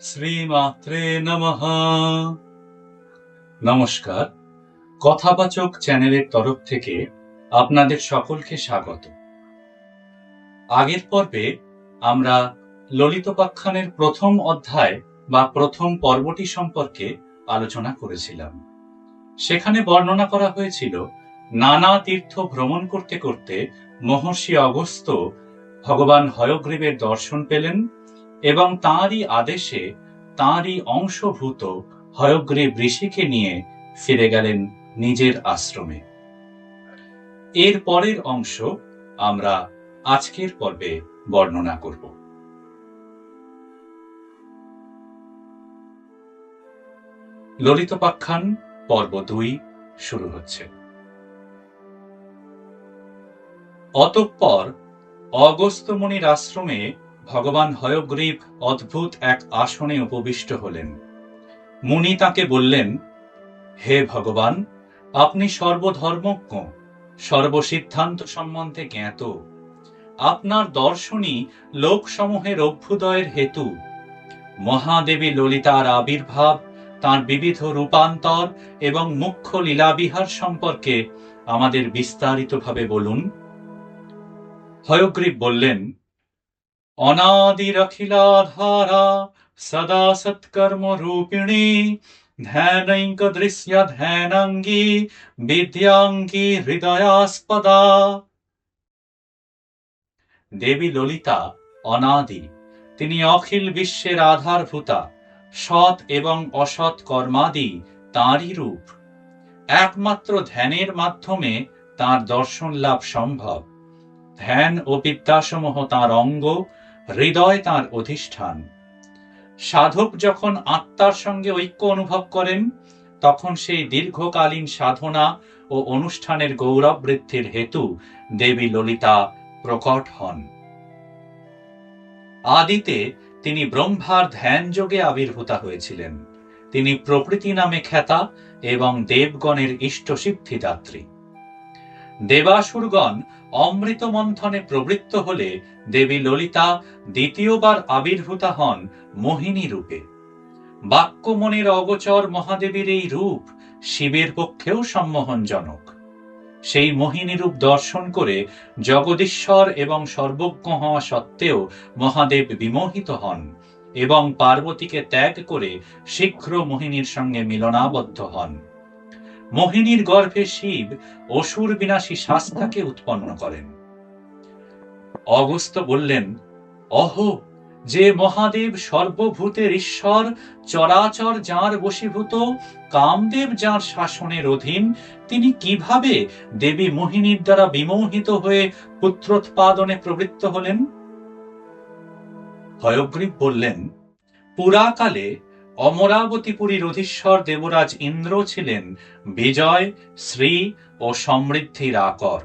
শ্রীমাত্রে নমঃ। নমস্কার। কথাবাচক চ্যানেলের তরফ থেকে আপনাদের সকলকে স্বাগত। আগের পর্বে আমরা ললিতোপাখ্যানের প্রথম অধ্যায় বা প্রথম পর্বটি সম্পর্কে আলোচনা করেছিলাম। সেখানে বর্ণনা করা হয়েছিল, নানা তীর্থ ভ্রমণ করতে করতে মহর্ষি অগস্ত ভগবান হয়গ্রীবের দর্শন পেলেন এবং তাঁরই আদেশে তাঁরই অংশভূত হয়গ্রীব ঋষিকে নিয়ে ফিরে গেলেন নিজের আশ্রমে। এর পরের অংশ আমরা আজকের পর্বে বর্ণনা করব। ললিতপাখ্যান পর্ব দুই, শুরু হচ্ছে। অতঃপর অগস্ত্যমণির আশ্রমে ভগবান হয়গ্রীব অদ্ভুত এক আসনে উপবিষ্ট হলেন। মুনি তাকে বললেন, হে ভগবান, আপনি সর্বধর্মজ্ঞ, সর্বসিদ্ধান্ত সম্বন্ধে জ্ঞাত। আপনার দর্শনই লোকসমূহের অভ্যুদয়ের হেতু। মহাদেবী ললিতার আবির্ভাব, তার বিবিধ রূপান্তর এবং মুখ্য লীলাবিহার সম্পর্কে আমাদের বিস্তারিতভাবে বলুন? হয়গ্রীব বললেন অনাদিরখিলাধারা সদা সৎকর্ম রূপিণী, ধ্যানৈক দৃশ্য ধ্যানাঙ্গী, বিদ্যাঙ্গী হৃদয়াস্পদা। দেবী ললিতা, অনাদি, তিনি অখিল বিশ্বের আধারভূতা, সৎ এবং অসৎ কর্মাদি তাঁরই রূপ। একমাত্র ধ্যানের মাধ্যমে তার দর্শন লাভ সম্ভব। ধ্যান ও বিদ্যাসমূহ তাঁর অঙ্গ হৃদয় তাঁর অধিষ্ঠান। সাধক যখন আত্মার সঙ্গে ঐক্য অনুভব করেন, তখন সেই দীর্ঘকালীন সাধনা ও অনুষ্ঠানের গৌরব বৃদ্ধির হেতু দেবী ললিতা প্রকট হন। আদিতে তিনি ব্রহ্মার ধ্যান যোগে আবির্ভূতা হয়েছিলেন। তিনি প্রকৃতি নামে খ্যাতা এবং দেবগণের ইষ্ট সিদ্ধিদাত্রী দেবাসুরগণ অমৃত মন্থনে প্রবৃত্ত হলে দেবী ললিতা দ্বিতীয়বার আবির্ভূতা হন মোহিনী রূপে। বাক্যমণির অগোচর মহাদেবীর এই রূপ শিবের পক্ষেও সম্মোহনজনক। সেই মোহিনী রূপ দর্শন করে জগদীশ্বর এবং সর্বজ্ঞ হওয়া সত্ত্বেও মহাদেব বিমোহিত হন এবং পার্বতীকে ত্যাগ করে শীঘ্র মোহিনীর সঙ্গে মিলনাবদ্ধ হন। মোহিনীর গর্ভে শিব অসুর বিনাশী শাস্তাকে উৎপন্ন করেন। অগস্ত বললেন, অহ, যে মহাদেব সর্বভূতের ঈশ্বর, চরাচর যাঁর বশীভূত, কামদেব যাঁর শাসনের অধীন, তিনি কীভাবে দেবী মোহিনীর দ্বারা বিমোহিত হয়ে পুত্রোৎপাদনে প্রবৃত্ত হলেন? হয়গ্রীব বললেন, পুরাকালে অমরাবতীপুরীর অধীশ্বর দেবরাজ ইন্দ্র ছিলেন বিজয়, শ্রী ও সমৃদ্ধির আকর।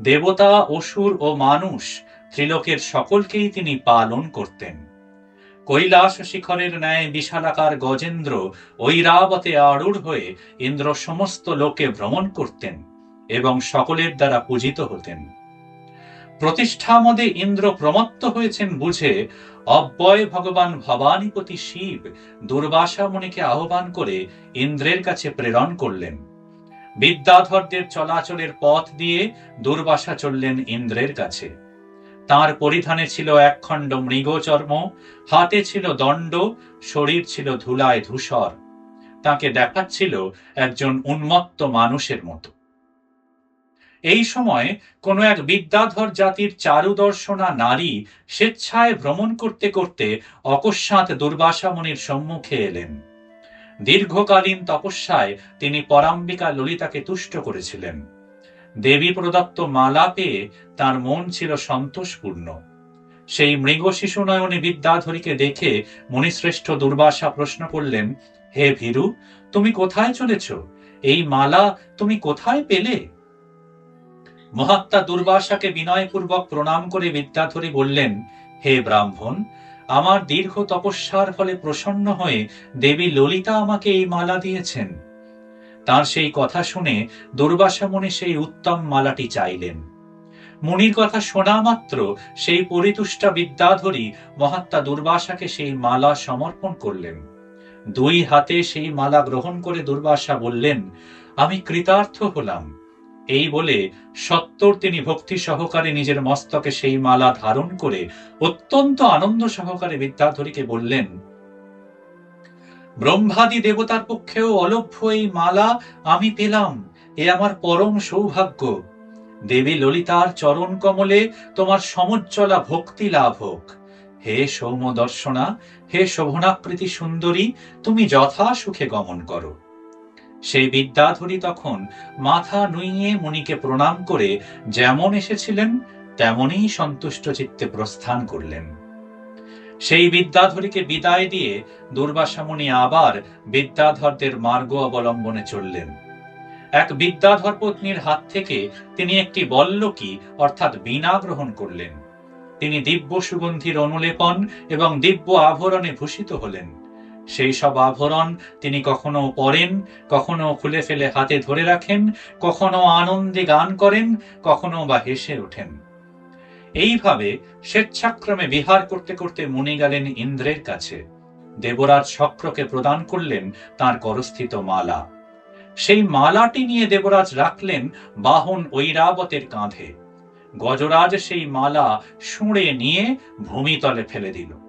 দেবতা, অসুর ও মানুষ ত্রিলোকের সকলকেই তিনি পালন করতেন। কৈলাস শিখরের ন্যায় বিশালাকার গজেন্দ্র ঐরাবতে আড়ুড় হয়ে ইন্দ্র সমস্ত লোকে ভ্রমণ করতেন এবং সকলের দ্বারা পূজিত হতেন। প্রতিষ্ঠামদে ইন্দ্র প্রমত্ত হয়েছেন বুঝে, অব্যয় ভগবান ভবানীপতি শিব দুর্বাসা মুনিকে আহ্বান করে ইন্দ্রের কাছে প্রেরণ করলেন। বিদ্যাধরদের চলাচলের পথ দিয়ে দুর্বাসা চললেন ইন্দ্রের কাছে। তার পরিধানে ছিল একখণ্ড মৃগচর্ম, হাতে ছিল দণ্ড, শরীর ছিল ধুলায় ধূসর। তাকে দেখাচ্ছিল একজন উন্মত্ত মানুষের মতো। এই সময় কোনো এক বিদ্যাধর জাতির চারুদর্শনা নারী স্বেচ্ছায় ভ্রমণ করতে করতে অকস্মাৎ দুর্বাসা মুনির সম্মুখে এলেন। দীর্ঘকালীন তপস্যায় তিনি পরাম্বিকা ললিতাকে তুষ্ট করেছিলেন। দেবী প্রদত্ত মালা পেয়ে তার মন ছিল সন্তোষপূর্ণ। সেই মৃগ শিশু নয়নে বিদ্যাধরীকে দেখে মণিশ্রেষ্ঠ দুর্বাসা প্রশ্ন করলেন, হে ভীরু, তুমি কোথায় চলেছ? এই মালা তুমি কোথায় পেলে? মহাত্মা দুর্বাসাকে বিনয়পূর্বক প্রণাম করে বিদ্যাধরী বললেন, হে ব্রাহ্মণ, আমার দীর্ঘ তপস্যার ফলে প্রসন্ন হয়ে দেবী ললিতা আমাকে এই মালা দিয়েছেন। তার সেই কথা শুনে দুর্বাসা মনে সেই উত্তম মালাটি চাইলেন। মুনির কথা শোনা মাত্র সেই পরিতুষ্টা বিদ্যাধরী মহাত্মা দুর্বাসাকে সেই মালা সমর্পণ করলেন। দুই হাতে সেই মালা গ্রহণ করে দুর্বাসা বললেন, আমি কৃতার্থ হলাম। এই বলে সত্তর তিনি ভক্তি সহকারে নিজের মস্তকে সেই মালা ধারণ করে অত্যন্ত আনন্দ সহকারে বিদ্যাধরীকে বললেন, ব্রহ্মাদি দেবতার পক্ষেও অলভ্য এই মালা আমি পেলাম, এ আমার পরম সৌভাগ্য। দেবী ললিতার চরণ কমলে তোমার সমুজ্জ্বলা ভক্তি লাভ হোক। হে সৌম দর্শনা হে শোভনাকৃতি সুন্দরী, তুমি যথা সুখে গমন করো। সেই বিদ্যাধরী তখন মাথা নুইয়ে মুনিকে প্রণাম করে যেমন এসেছিলেন, তেমনই সন্তুষ্ট চিত্তে প্রস্থান করলেন। সেই বিদ্যাধরীকে বিদায় দিয়ে দুর্বাসা মুনি আবার বিদ্যাধরদের মার্গ অবলম্বনে চললেন। এক বিদ্যাধর পত্নীর হাত থেকে তিনি একটি বল্লকি, অর্থাৎ বীণা গ্রহণ করলেন। তিনি দিব্য সুগন্ধির অনুলেপন এবং দিব্য আভরণে ভূষিত হলেন। সেই সব আভরণ তিনি কখনো পরেন, কখনো খুলে ফেলে হাতে ধরে রাখেন, কখনো আনন্দে গান করেন, কখনো বা হেসে ওঠেন। এইভাবে স্বেচ্ছাক্রমে বিহার করতে করতে মুনি গেলেন ইন্দ্রের কাছে। দেবরাজ শক্রকে প্রদান করলেন তার করস্থিত মালা। সেই মালাটি নিয়ে দেবরাজ রাখলেন বাহন ঐরাবতের কাঁধে। গজরাজ সেই মালা শুঁড়ে নিয়ে ভূমিতলে ফেলে দিল।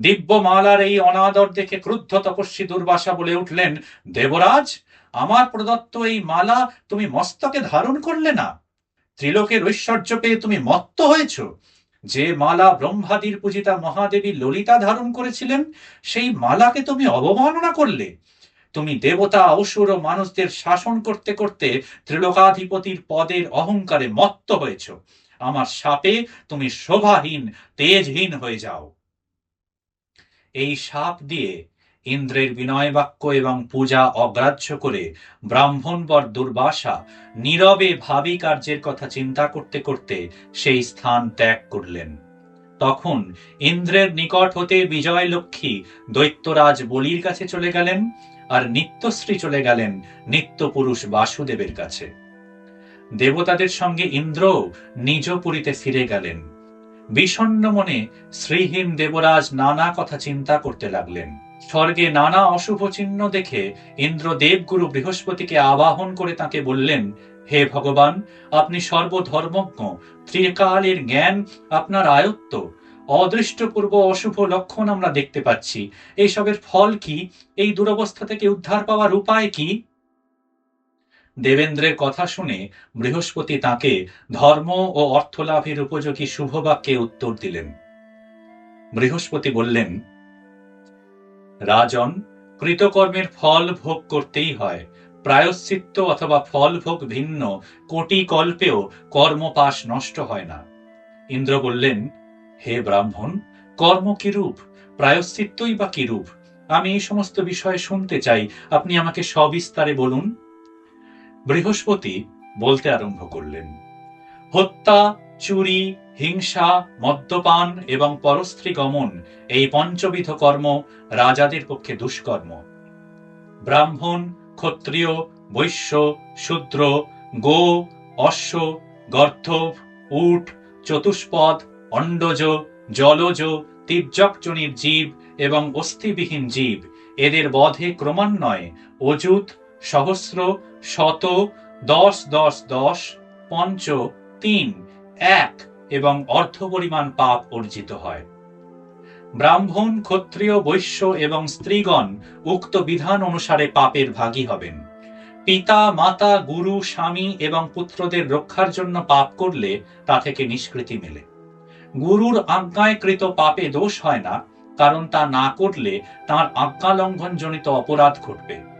দিব্য মালার এই অনাদর দেখে ক্রুদ্ধ তপস্বী দুর্বাসা বলে উঠলেন, দেবরাজ, আমার প্রদত্ত এই মালা তুমি মস্তকে ধারণ করলে না। ত্রিলোকের ঐশ্বর্য পেয়ে তুমি মত্ত হয়েছ। যে মালা ব্রহ্মাদির পূজিতা মহাদেবী ললিতা ধারণ করেছিলেন, সেই মালাকে তুমি অবমাননা করলে। তুমি দেবতা, অসুর ও মানুষদের শাসন করতে করতে ত্রিলোকাধিপতির পদের অহংকারে মত্ত হয়েছ। আমার সাপে তুমি শোভাহীন, তেজহীন হয়ে যাও। এই সাপ দিয়ে ইন্দ্রের বিনয় বাক্য এবং পূজা অগ্রাহ্য করে ব্রাহ্মণবর দুর্বাসা নীরবে ভাবি কার্যের কথা চিন্তা করতে করতে সেই স্থান ত্যাগ করলেন। তখন ইন্দ্রের নিকট হতে বিজয় লক্ষ্মী দৈত্যরাজ বলির কাছে চলে গেলেন আর নিত্যশ্রী চলে গেলেন নিত্যপুরুষ বাসুদেবের কাছে। দেবতাদের সঙ্গে ইন্দ্র নিজ পুরীতে ফিরে গেলেন। বিষণ্ণ মনে শ্রীহীন দেবরাজ নানা কথা চিন্তা করতে লাগলেন। স্বর্গে নানা অশুভ চিহ্ন দেখে ইন্দ্র দেবগুরু বৃহস্পতিকে আবাহন করে তাকে বললেন, হে ভগবান, আপনি সর্বধর্মজ্ঞ, ত্রিকালের জ্ঞান আপনার আয়ত্ত। অদৃষ্টপূর্ব অশুভ লক্ষণ আমরা দেখতে পাচ্ছি। এইসবের ফল কি? এই দুরবস্থা থেকে উদ্ধার পাওয়ার উপায় কি? দেবেন্দ্রের কথা শুনে বৃহস্পতি তাকে ধর্ম ও অর্থলাভের উপযোগী শুভ বাক্যে উত্তর দিলেন। বৃহস্পতি বললেন, রাজন, কৃতকর্মের ফল ভোগ করতেই হয়। প্রায়শ্চিত্ত অথবা ফল ভোগ ভিন্ন, কোটি কল্পেও কর্মপাশ নষ্ট হয় না। ইন্দ্র বললেন, হে ব্রাহ্মণ, কর্ম কিরূপ? প্রায়শ্চিত্তই বা কিরূপ? আমি এই সমস্ত বিষয়ে শুনতে চাই। আপনি আমাকে সবিস্তারে বলুন। বৃহস্পতি বলতে আরম্ভ করলেন, হত্যা, চুরি, হিংসা, মদ্যপান এবং পরস্ত্রী গমন এই পঞ্চবিধ কর্ম রাজাদের পক্ষে দুষ্কর্ম। ব্রাহ্মণ, ক্ষত্রিয়, বৈশ্য, শূদ্র, গো, অশ্ব গর্ধব উট, চতুষ্পদ অণ্ডজ জলজ, তির্যকজনির জীব এবং অস্থিবিহীন জীব, এদের বধে ক্রমান্বয়ে অযুত সহস্র, শত, দশ দশ দশ, পঞ্চ, তিন, এক এবং অর্ধ পরিমাণ পাপ অর্জিত হয়। ব্রাহ্মণ, ক্ষত্রিয়, বৈশ্য এবং স্ত্রীগণ উক্ত বিধান অনুসারে পাপের ভাগী হবেন। পিতা, মাতা, গুরু, স্বামী এবং পুত্রদের রক্ষার জন্য পাপ করলে তা থেকে নিষ্কৃতি মেলে। গুরুর আজ্ঞায়কৃত পাপে দোষ হয় না, কারণ তা না করলে তার আজ্ঞা লঙ্ঘন জনিত অপরাধ ঘটবে।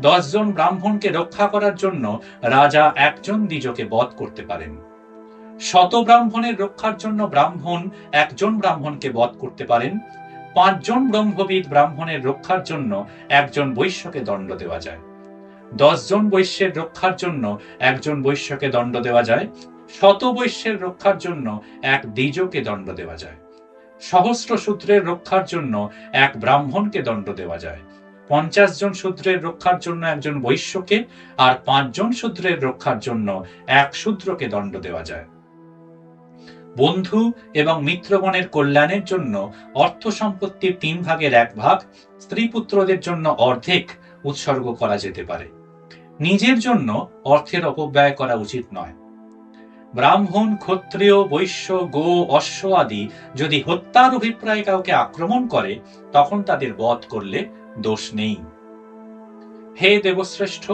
দশজন ব্রাহ্মণকে রক্ষা করার জন্য রাজা একজন দ্বিজকে বধ করতে পারেন। শত ব্রাহ্মণের রক্ষার জন্য ব্রাহ্মণ একজন ব্রাহ্মণকে বধ করতে পারেন। পাঁচজন ব্রহ্মবিদ ব্রাহ্মণের রক্ষার জন্য একজন বৈশ্যকে দণ্ড দেওয়া যায়। দশজন বৈশ্যের রক্ষার জন্য একজন বৈশ্যকে দণ্ড দেওয়া যায়। শত বৈশ্যের রক্ষার জন্য এক দ্বিজকে দণ্ড দেওয়া যায়। সহস্র সূত্রের রক্ষার জন্য এক ব্রাহ্মণকে দণ্ড দেওয়া যায়। পঞ্চাশ জন শূদ্রের রক্ষার জন্য একজন বৈশ্যকে আর পাঁচজন শূদ্রের রক্ষার জন্য এক শূদ্রকে দণ্ড দেওয়া যায়। বন্ধু এবং মিত্রগণের কল্যাণের জন্য অর্থ সম্পত্তির তিন ভাগের এক ভাগ স্ত্রী পুত্রদের জন্য অর্ধেক উৎসর্গ করা যেতে পারে। নিজের জন্য অর্থের অপব্যয় করা উচিত নয়। ব্রাহ্মণ, ক্ষত্রিয়, বৈশ্য, গো, অশ্ব আদি যদি হত্যার অভিপ্রায় কাউকে আক্রমণ করে, তখন তাদের বধ করলে দোষ নেই। হে দেবশ্রেষ্ঠ,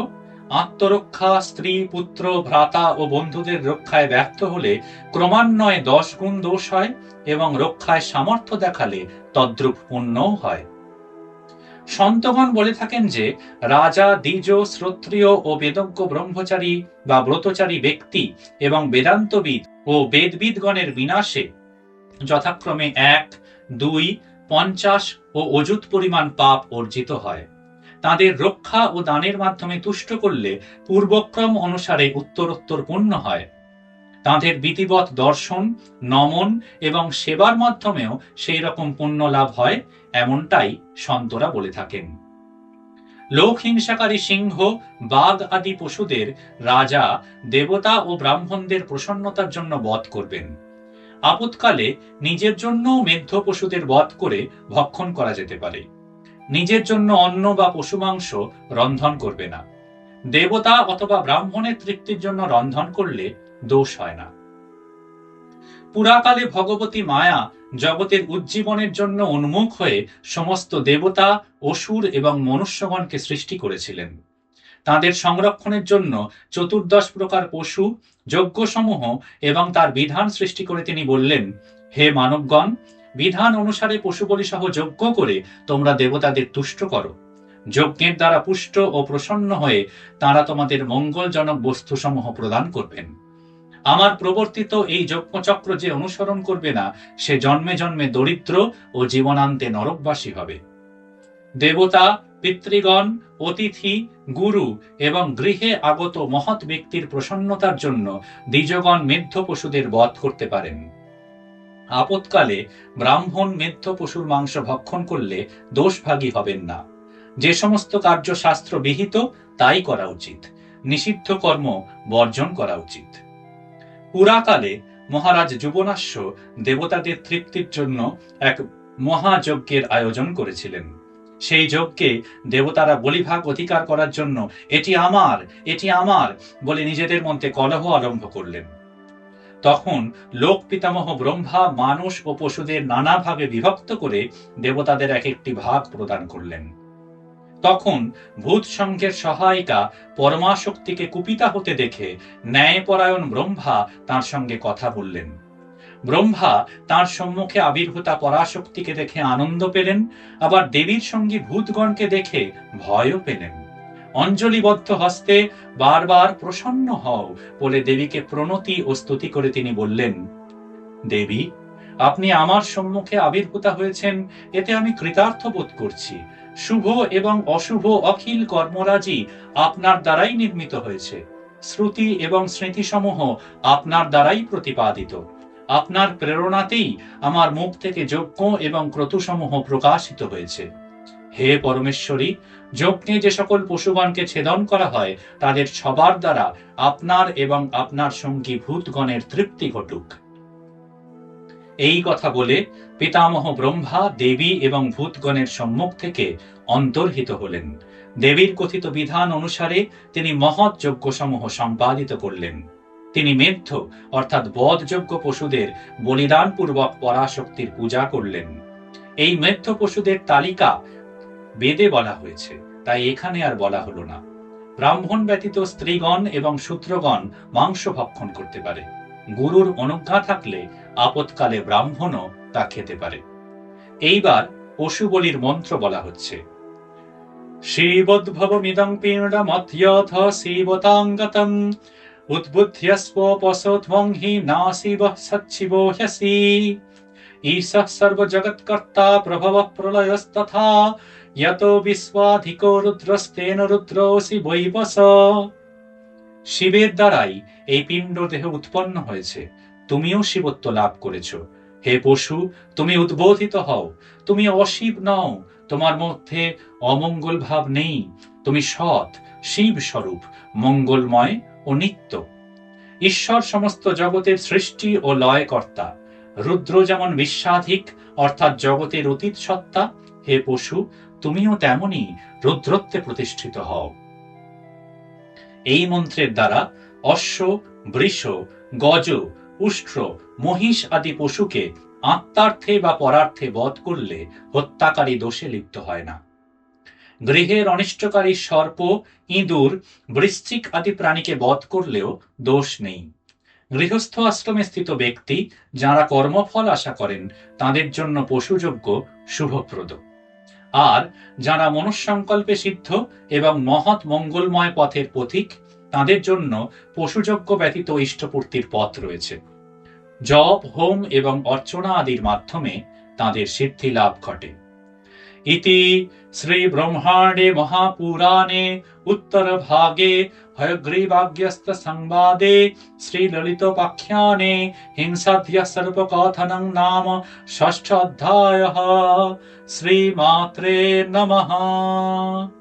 আত্মরক্ষা, স্ত্রী, পুত্র, ভ্রাতা ও বন্ধুদের রক্ষায় ব্যর্থ হলে ক্রমান্বয়ে দশ গুণ দোষ হয় এবং রক্ষায় সামর্থ্য দেখালে তদ্রুপ পুণ্যও হয়। সন্তগণ বলে থাকেন যে, রাজা, দ্বিজ, শ্রোত্রিয় ও বেদজ্ঞ ব্রহ্মচারী বা ব্রতচারী ব্যক্তি এবং বেদান্তবিদ ও বেদবিদগণের বিনাশে যথাক্রমে এক, দুই, পঞ্চাশ ও অযুত পরিমাণ পাপ অর্জিত হয়। তাদের রক্ষা ও দানের মাধ্যমে তুষ্ট করলে পূর্বক্রম অনুসারে উত্তরোত্তর পূর্ণ হয়। তাদের বিধিবৎ দর্শন, নমন এবং সেবার মাধ্যমেও সেই রকম পুণ্য লাভ হয়, এমনটাই সন্তরা বলে থাকেন। লোক হিংসাকারী সিংহ, বাঘ আদি পশুদের রাজা, দেবতা ও ব্রাহ্মণদের প্রসন্নতার জন্য বধ করবেন। আপৎকালে নিজের জন্য মেধ্য পশুদের বধ করে ভক্ষণ করা যেতে পারে। নিজের জন্য অন্ন বা পশু মাংস রন্ধন করবে না। দেবতা অথবা ব্রাহ্মণের তৃপ্তির জন্য রন্ধন করলে দোষ হয় না। পুরাকালে ভগবতী মায়া জগতের উজ্জীবনের জন্য উন্মুখ হয়ে সমস্ত দেবতা, অসুর এবং মনুষ্যগণকে সৃষ্টি করেছিলেন। তাদের সংরক্ষণের জন্য চতুর্দশ প্রকার পশু, যজ্ঞসমূহ এবং তার বিধান সৃষ্টি করে তিনি বললেন, হে মানবগণ, বিধান অনুসারে পশু সহ যজ্ঞ করে তোমরা দেবতাদের তুষ্ট করো। যজ্ঞের দ্বারা পুষ্ট ও প্রসন্ন হয়ে তারা তোমাদের মঙ্গলজনক বস্তুসমূহ প্রদান করবেন। আমার প্রবর্তিত এই যজ্ঞচক্র যে অনুসরণ করবে না, সে জন্মে জন্মে দরিদ্র ও জীবনান্তে নরকবাসী হবে। দেবতা পিতৃগণ, অতিথি, গুরু এবং গৃহে আগত মহৎ ব্যক্তির প্রসন্নতার জন্য দ্বিজগণ মেধ্য পশুদের বধ করতে পারেন। আপৎকালে ব্রাহ্মণ মেধ্য পশুর মাংস ভক্ষণ করলে দোষভাগী হবেন না। যে সমস্ত কার্য শাস্ত্র বিহিত, তাই করা উচিত। নিষিদ্ধ কর্ম বর্জন করা উচিত। পুরাকালে মহারাজ যুবনাশ্য দেবতাদের তৃপ্তির জন্য এক মহাযজ্ঞের আয়োজন করেছিলেন। সেই যজ্ঞে দেবতারা বলিভাগ অধিকার করার জন্য, এটি আমার এটি আমার বলে নিজেদের মধ্যে কলহ আরম্ভ করলেন। তখন লোক পিতামহ ব্রহ্মা, মানুষ ও পশুদের নানাভাবে বিভক্ত করে দেবতাদের এক একটি ভাগ প্রদান করলেন। তখন ভূত সংঘের সহায়িকা পরমাশক্তিকে কুপিতা হতে দেখে ন্যায়পরায়ণ ব্রহ্মা তার সঙ্গে কথা বললেন। ব্রহ্মা তার সম্মুখে আবির্ভূতা পরাশক্তিকে দেখে আনন্দ পেলেন, আবার দেবীর সঙ্গী ভূতগণকে দেখে ভয়ও পেলেন। অঞ্জলিবদ্ধ হস্তে বারবার প্রসন্ন হও বলে দেবীকে প্রণতি ও স্তুতি করে তিনি বললেন, দেবী, আপনি আমার সম্মুখে আবির্ভূতা হয়েছেন, এতে আমি কৃতার্থ বোধ করছি। শুভ এবং অশুভ অখিল কর্মরাজি আপনার দ্বারাই নির্মিত হয়েছে। শ্রুতি এবং স্মৃতিসমূহ আপনার দ্বারাই প্রতিপাদিত। আপনার প্রেরণাতেই আমার মুখ থেকে যজ্ঞ এবং ক্রতুসমূহ প্রকাশিত হয়েছে। হে পরমেশ্বরী, যজ্ঞে যে সকল পশুগণকে ছেদন করা হয়, তাদের সবার দ্বারা আপনার এবং আপনার সঙ্গী ভূতগণের তৃপ্তি ঘটুক। এই কথা বলে পিতামহ ব্রহ্মা দেবী এবং ভূতগণের সম্মুখ থেকে অন্তর্হিত হলেন। দেবীর কথিত বিধান অনুসারে তিনি মহৎ যজ্ঞসমূহ সম্পাদিত করলেন। তিনি মেধ্য, অর্থাৎ বধযোগ্য পশুদের বলিদান পূর্বক পরাশক্তির পূজা করলেন। এই মেধ্য পশুদের তালিকা বেদে বলা হয়েছে, তাই এখানে আর বলা হলো না। ব্রাহ্মণ ব্যতীত স্ত্রীগণ এবং শূদ্রগণ মাংস ভক্ষণ করতে পারে। গুরুর অনুজ্ঞা থাকলে আপৎকালে ব্রাহ্মণও তা খেতে পারে। এইবার পশু বলির মন্ত্র বলা হচ্ছে। শিবোদ্ভবমিদং পিণ্ডমথ্যথ শিবতাঙ্গতম উদ্বুদ্ধ্যস্পোপসোধ্বং হি নাসিব সচ্ছিবো হ্যসি ঈশः সর্বজগৎকর্তা প্রভব প্রলয়স্তথা যত বিশ্বাধিকো রুদ্রস্তেন রুদ্রোসি বৈবস শিবের দ্বারাই এই পিণ্ড দেহ উৎপন্ন হয়েছে। তুমিও শিবত্ব লাভ করেছ। হে পশু, তুমি উদ্বোধিত হও। তুমি অশিব নও। তোমার মধ্যে অমঙ্গল ভাব নেই। তুমি সৎ শিব স্বরূপ মঙ্গলময় ও নিত্য। ঈশ্বর সমস্ত জগতের সৃষ্টি ও লয় কর্তা রুদ্র যেমন বিশ্বাধিক, অর্থাৎ জগতের অতীত সত্তা, হে পশু, তুমিও তেমনি রুদ্রত্বে প্রতিষ্ঠিত হও। এই মন্ত্রের দ্বারা অশ্ব, বৃষ, গজ, উষ্ট্র, মহিষ আদি পশুকে আত্মার্থে বা পরার্থে বধ করলে হত্যাকারী দোষে লিপ্ত হয় না। গৃহের অনিষ্টকারী সর্প, ইঁদুর, বৃশ্চিক আদি প্রাণীকে বধ করলেও দোষ নেই। গৃহস্থ আশ্রমে স্থিত ব্যক্তি যারা কর্মফল আশা করেন, তাদের জন্য পশুযজ্ঞ শুভপ্রদ। আর যারা মনঃসংকল্পে সিদ্ধ এবং মহৎ মঙ্গলময় পথের পথিক, তাদের জন্য পশুযজ্ঞ ব্যতীত ইষ্টপূর্তির পথ রয়েছে। জপ, হোম এবং অর্চনা আদির মাধ্যমে তাদের সিদ্ধি লাভ ঘটে। ইতি श्रीब्रह्माण्डे महापुराणे उत्तरभागे हयग्रीवाग्यस्थ संवादे श्रीलितपाख्याने हिंसाध्यः नाम षष्ठाध्यायः। श्रीमात्रे नमः।